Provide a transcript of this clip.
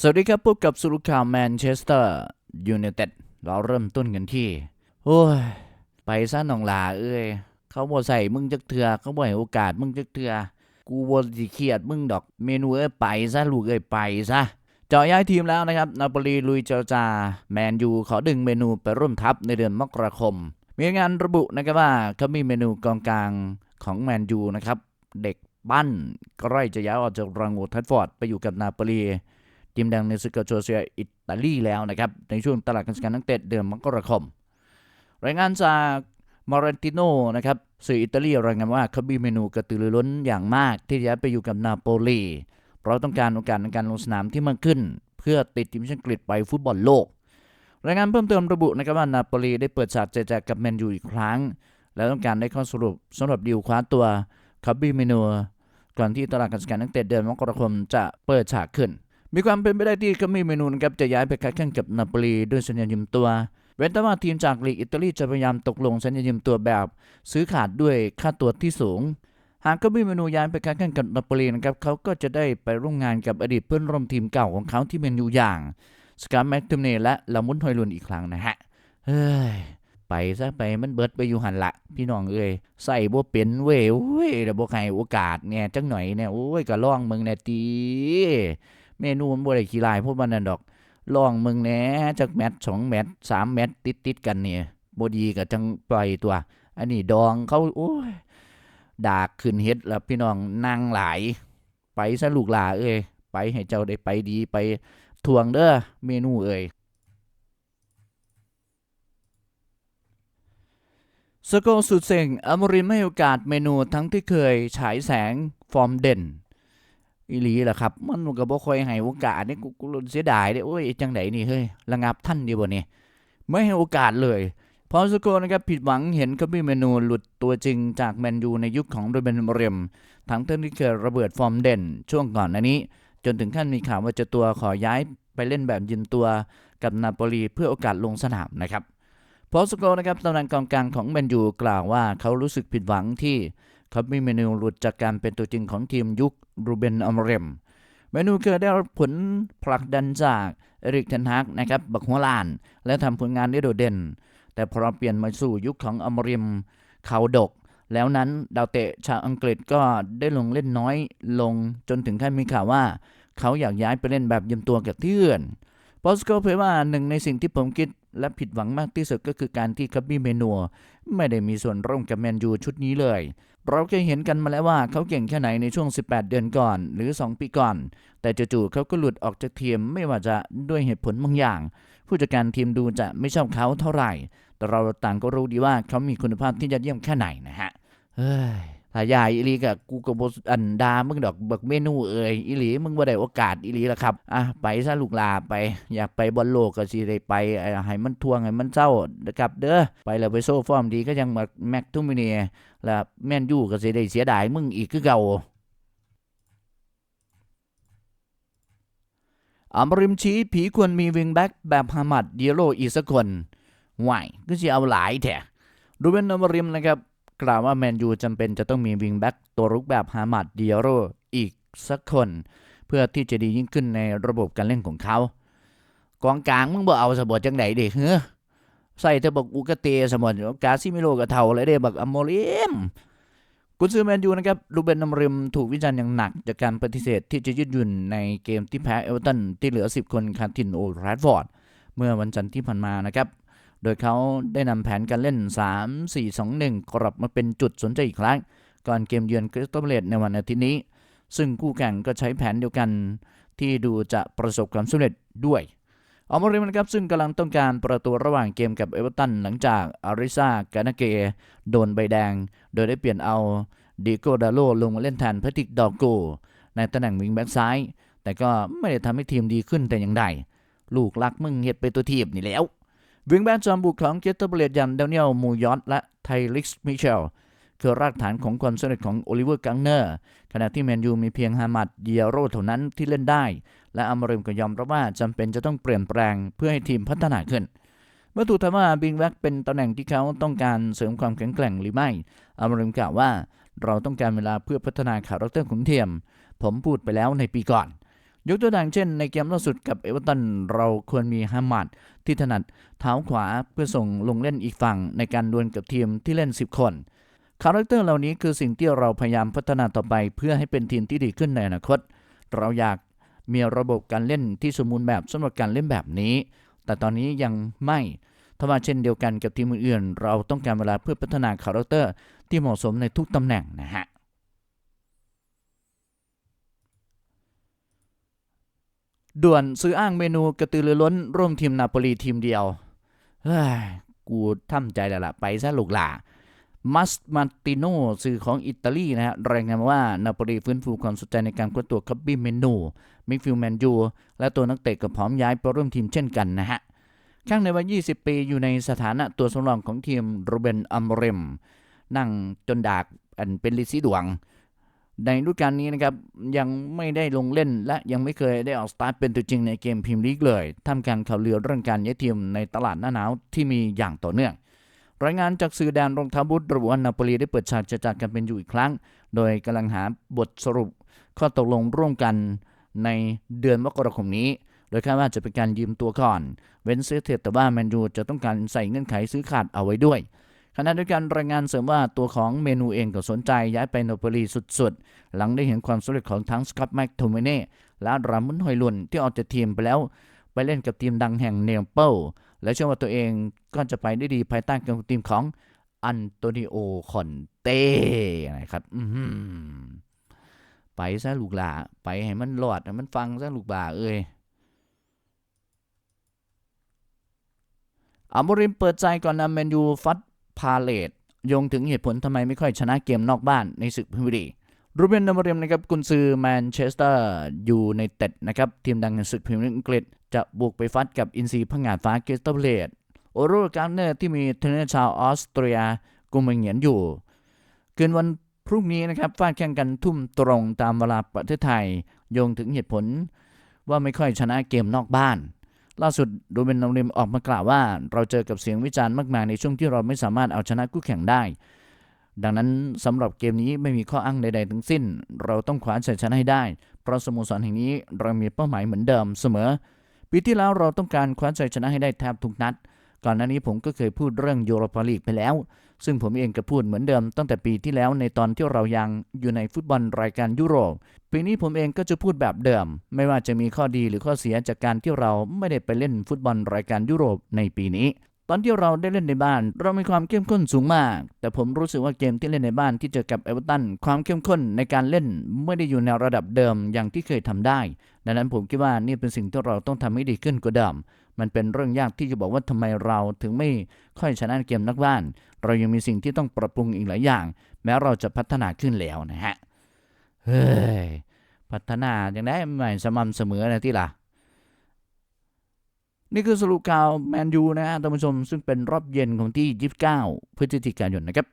สวัสดีครับพบกับสุรุข่าวแมนเชสเตอร์ยูไนเต็ดเราเริ่มต้นกันที่ โอ้ย ไปซะหนองหลาเอ้ย เขาบ่ใส่มึงจักเถื่อเขาบ่ให้โอกาสมึงจักเถื่อกูบ่สิเครียดมึงดอกเมนูเอ้ยไปซะลูกเอ้ยไปซะเจาะย้ายทีมแล้วนะครับ นาโปลีลุยเจรจา แมนยูขอดึงเมนูไปร่วมทัพในเดือนมกราคม มีงานระบุนะครับว่าเขามีเมนูกองกลางของแมนยูนะครับ เด็กปั้นใกล้จะย้ายออกจากรังโอทัฟฟอร์ดไปอยู่กับนาโปลี ทีมดังในศึกโจเซียอิตาลีแล้วนะครับ ในช่วงตลาดการซื้อขายนักเตะเดือนมกราคม รายงานจากมอรันติโนนะครับสื่ออิตาลีรายงานว่าเขามีเมนูกระตือรือร้นอย่างมาก ที่จะไปอยู่กับนาโปลี เพราะต้องการโอกาสในการลงสนามที่มากขึ้น เพื่อติดทีมชาติอังกฤษไปฟุตบอลโลก รายงานเพิ่มเติมระบุนะครับว่านาโปลีได้เปิดฉากเจรจากับแมนยูอีกครั้ง และต้องการได้ข้อสรุปสำหรับดีลคว้าตัวคับบี้เมนูก่อนที่ตลาดการซื้อขายนักเตะเดือนมกราคมจะเปิดฉากขึ้น มีความเป็นไปได้ที่เขามีเมนูนะครับจะย้ายไปค้าแข่งกับนาโปลีด้วยสัญญายืมตัว เว้นแต่ว่าทีมจากลีกอิตาลีจะพยายามตกลงสัญญายืมตัวแบบ ซื้อขาดด้วยค่าตัวที่สูง หากเขามีเมนูย้ายไปค้าแข่งกับนาโปลีนะครับเขาก็จะได้ไปร่วมงานกับอดีตเพื่อนร่วมทีมเก่าของเขาที่เมนูอย่างสกาแม็กตูเน่และลามุนฮอยลุนอีกครั้งนะฮะเฮ้ยไปซะไปมันเบิดไปอยู่หันละ พี่น้องเอ้ยใส่บ่เป็นเว้ยโอ้ยแต่บ่ให้โอกาสเนี่ยจังหน่อยเนี่ยโอ้ยก็ล่องมึงแน่ตี เมนูมันบ่ได้ขี้ลายพวกมันนั่นดอกลองมึงแหน่จักแมตช์สองแมตช์สามแมตช์ติดติดกันเนี่ยบ่ดีก็จังปล่อยตัว อันนี้ดองเขาโอ้ยดากขึ้นเฮ็ดแล้วพี่น้องนั่งหลาย ไปซะลูกหลาเอ้ยไปให้เจ้าได้ไปดีไปทวงเด้อเมนูเอ้ยสโกสุดเซ็งอมรินไม่โอกาสเมนูทั้งที่เคยฉายแสงฟอร์มเด่น อีหลีล่ะครับ มันก็บ่ค่อยให้โอกาสนี่กูกูเสียดายเด้โอ้ยจังไดนี่เฮ้ยระงับท่านดีบ่นี่ไม่ให้โอกาสเลยพอสโกนะครับผิดหวังเห็นเขามีเมนูหลุดตัวจริงจากแมนยูในยุคของโรเบนเมเรมทั้งเที่เคยระเบิดฟอร์มเด่นช่วงก่อนหน้านี้ จนถึงขั้นมีข่าวว่าจะตัวขอย้ายไปเล่นแบบยืมตัวกับนาโปลีเพื่อโอกาสลงสนามนะครับพอสโกนะครับตำแหน่งกองกลางของแมนยูกล่าวว่าเขารู้สึกผิดหวังที่ เขามีเมนูหลุดจากการเป็นตัวจริงของทีมยุครูเบนอมเรม เมนูเคยได้รับผลผลักดันจากเอริกเทนฮากนะครับบักหัวลาน และทำผลงานได้โดดเด่น แต่พอเปลี่ยนมาสู่ยุคของอมริมเขาดก แล้วนั้นดาวเตะชาวอังกฤษก็ได้ลงเล่นน้อยลงจนถึงขั้นมีข่าวว่า เขาอยากย้ายไปเล่นแบบยืมตัวกับที่อื่น พอสโกเผยว่าหนึ่งในสิ่งที่ผมคิดและผิดหวังมากที่สุดก็คือการที่คับบี้เมนัวไม่ได้มีส่วนร่วมกับแมนยูชุดนี้เลย เราเคยเห็นกันมาแล้วว่าเขาเก่งแค่ไหนในช่วง 18 เดือนก่อน หรือ 2 ปีก่อน แต่จู่ๆเขาก็หลุดออกจากทีมไม่ว่าจะด้วยเหตุผลบางอย่าง ผู้จัดการทีมดูจะไม่ชอบเขาเท่าไหร่ แต่เราต่างก็รู้ดีว่าเขามีคุณภาพที่ยอดเยี่ยมแค่ไหนนะฮะเฮ้ย ถ้าใหญ่อีหลีกับกูกับบอันดามึงดอกเบิกเมนูเอ่ยอีหลีมึงบ่ได้โอกาสอีหลีละครับอะไปซะลูกลาไป อยากไปบอลโลกก็สิได้ไปเอ่อให้มันทวงให้มันเศร้านะครับเด้อไปแล้วไปโซ่ฟอร์มดีก็ยังมาแม็กทุมิเนียแล้วแม่นยูก็สิได้เสียดายมึงอีกคือเก่าอัมริมชี้ผีควรมีวิงแบ็กแบบฮามัดเดียโรอีกสักคนไหวก็สิเอาหลายแท้รูเบนอัมริมนะครับ กล่าวว่าแมนยูจำเป็นจะต้องมีวิงแบ็กตัวรุกแบบฮามัดเดียโรอีกสักคน เพื่อที่จะดียิ่งขึ้นในระบบการเล่นของเขา กองกลางมึงบ่เอาสมบจังไหนเด็กเฮ้อใส่แต่บอกอุกเตสมบกาซิมิโลกับเทาเลยเด้บักอมโมเลมกุนซือแมนยูนะครับรูเบนนำริมถูกวิจารณ์อย่างหนัก จากการปฏิเสธที่จะยืดหยุ่นในเกมที่แพ้เอเวอร์ตันที่เหลือ 10 คนคาทินโอแรดฟอร์ด เมื่อวันจันทร์ที่ผ่านมานะครับ โดยเขาได้นำแผนการเล่น 3 4 2 1 กลับมาเป็นจุดสนใจอีกครั้ง ก่อนเกมเยือนคริสตัลเลตในวันอาทิตย์นี้ ซึ่งคู่แข่งก็ใช้แผนเดียวกันที่ดูจะประสบความสำเร็จด้วยออมริมนะครับซึ่งกำลังต้องการประตูระหว่างเกมกับเอเวอร์ตันหลังจากอาริซากานาเกโดนใบแดง โดยได้เปลี่ยนเอาดิโกดาโลลงมาเล่นแทนแพทริกดอกโก ในตำแหน่งวิงแบ็กซ้าย แต่ก็ไม่ได้ทำให้ทีมดีขึ้นแต่อย่างใดลูกลักมึงเฮ็ดไปตัวทีมนี่แล้ว วิงแบ็กจอมบุกของเจสเตอร์เบเลตยันเดลเนียลมูยอตและไทลิกส์มิเชลคือรากฐานของความสำเร็จของโอลิเวอร์กังเนอร์ ขณะที่แมนยูมีเพียงฮามัดเดียโรเท่านั้นที่เล่นได้ และอมริมก็ยอมรับว่าจำเป็นจะต้องเปลี่ยนแปลงเพื่อให้ทีมพัฒนาขึ้น เมื่อถูกถามว่าบิงแบ็กเป็นตำแหน่งที่เขาต้องการเสริมความแข็งแกร่งหรือไม่อมริมกล่าวว่า เราต้องการเวลาเพื่อพัฒนาคาแรคเตอร์ของทีมผมพูดไปแล้วในปีก่อน ยกตัวอย่างเช่นในเกมล่าสุดกับเอเวอร์ตันเราควรมีฮามัดที่ถนัดเท้าขวาเพื่อส่งลงเล่นอีกฝั่งในการดวลกับทีมที่เล่น 10 คนคาแรคเตอร์เหล่านี้คือสิ่งที่เราพยายามพัฒนาต่อไป เพื่อให้เป็นทีมที่ดีขึ้นในอนาคต เราอยากมีระบบการเล่นที่สมบูรณ์แบบสำหรับการเล่นแบบนี้ แต่ตอนนี้ยังไม่ทว่าเช่นเดียวกันกับทีมอื่นๆเราต้องการเวลาเพื่อพัฒนาคาแรคเตอร์ที่เหมาะสมในทุกตำแหน่งนะฮะ ด่วนซื้ออ้างเมนูกระตือรือร้น ร่วมทีมนาโปลีทีมเดียว เฮ้ย กูทำใจแล้วล่ะ ไปซะลูกหล่ามัสมาติโนสื่อของอิตาลีนะฮะรายงานว่านาโปลีฟื้นฟูความสนใจในการคว้าตัวคับบี้เมนูมิฟิลแมนยู และตัวนักเตะก็พร้อมย้ายไปร่วมทีมเช่นกันนะฮะข้างในวัย 20 ปีอยู่ในสถานะตัวสำรองของทีมโรเบนอัมเรม นั่งจนดากอันเป็นลิซีดวง ในฤดูกาลนี้นะครับยังไม่ได้ลงเล่นและยังไม่เคยได้ออกสตาร์ทเป็นตัวจริงในเกมพรีเมียร์ลีกเลยทำการข่าวลือเรื่องการย้ายทีมในตลาดหน้าหนาวที่มีอย่างต่อเนื่อง รายงานจากสื่อแดนรองเท้าบูทระบุว่านาโปลีได้เปิดฉากเจะจากกันเป็นอยู่อีกครั้ง โดยกำลังหาบทสรุปข้อตกลงร่วมกันในเดือนมกราคมนี้ โดยคาดว่าจะเป็นการยืมตัวก่อน เว้นซื้อเทียแต่ว่าแมนยูจะต้องการใส่เงื่อนไขซื้อขาดเอาไว้ด้วย ขณะเดียวกันรายงานเสริมว่าตัวของเมนูเองก็สนใจย้ายไปโนาโปลีสุดๆ หลังได้เห็นความสำเร็จของทั้งสกอตแม็กโทเมเน่และรามุนฮอยลุนที่ออกจากทีมไปแล้ว ไปเล่นกับทีมดังแห่งเนเปิลและเชื่อว่าตัวเองก็จะไปได้ดีภายใต้การคุมทีมของอันโตนิโอคอนเต้นะครับไปซะลูกหลาไปให้มันรอดให้มันฟังซะลูกบ่าเอ้ยอาโมริมเปิดใจก่อนนำแมนยูฟัด พาเลตยงถึงเหตุผลทำไมไม่ค่อยชนะเกมนอกบ้านในศึกพรีเมียร์ลีกรูเบนนามริมนะครับกุนซือแมนเชสเตอร์ยูไนเต็ดนะครับทีมดังในศึกพรีเมียร์ลีกอังกฤษจะบุกไปฟัดกับอินซีพังงาดฟ้าเกสเตอร์เลตโอโรการ์เนอร์ที่มีเทรนเนอร์ชาวออสเตรียกุมเงียนอยู่ คืนวันพรุ่งนี้นะครับฟาดแข่งกันทุ่มตรงตามเวลาประเทศไทย โยงถึงเหตุผลว่าไม่ค่อยชนะเกมนอกบ้าน ล่าสุดโดเบนนอริมออกมากล่าวว่า เราเจอกับเสียงวิจารณ์มากมายในช่วงที่เราไม่สามารถเอาชนะคู่แข่งได้ ดังนั้นสำหรับเกมนี้ไม่มีข้ออ้างใด ๆ ทั้งสิ้น เราต้องคว้าชัยชนะให้ได้ เพราะสโมสรแห่งนี้เรามีเป้าหมายเหมือนเดิมเสมอ ปีที่แล้วเราต้องการคว้าชัยชนะให้ได้แทบทุกนัด ก่อนหน้านี้ผมก็เคยพูดเรื่องยูโรปาลีกไปแล้ว ซึ่งผมเองก็พูดเหมือนเดิมตั้งแต่ปีที่แล้วในตอนที่เรายังอยู่ในฟุตบอลรายการยุโรป ปีนี้ผมเองก็จะพูดแบบเดิม ไม่ว่าจะมีข้อดีหรือข้อเสียจากการที่เราไม่ได้ไปเล่นฟุตบอลรายการยุโรปในปีนี้ ตอนที่เราได้เล่นในบ้าน เรามีความเข้มข้นสูงมาก แต่ผมรู้สึกว่าเกมที่เล่นในบ้านที่เจอกับเอเวอร์ตันความเข้มข้นในการเล่นไม่ได้อยู่ในระดับเดิมอย่างที่เคยทำได้ ดังนั้นผมคิดว่านี่เป็นสิ่งที่เราต้องทำให้ดีขึ้นกว่าเดิม มันเป็นเรื่องยากที่จะบอกว่าทำไมเราถึงไม่ค่อยชนะเกมนักบ้าน เรายังมีสิ่งที่ต้องปรับปรุงอีกหลายอย่าง แม้เราจะพัฒนาขึ้นแล้วนะฮะเฮ้ยพัฒนาอย่างได้ใหม่สม่ำเสมอนะที่ล่ะนี่คือสรุปข่าวแมนยูนะฮะท่านผู้ชมซึ่งเป็นรอบเย็นของที่ 29 พฤศจิกายนนะครับ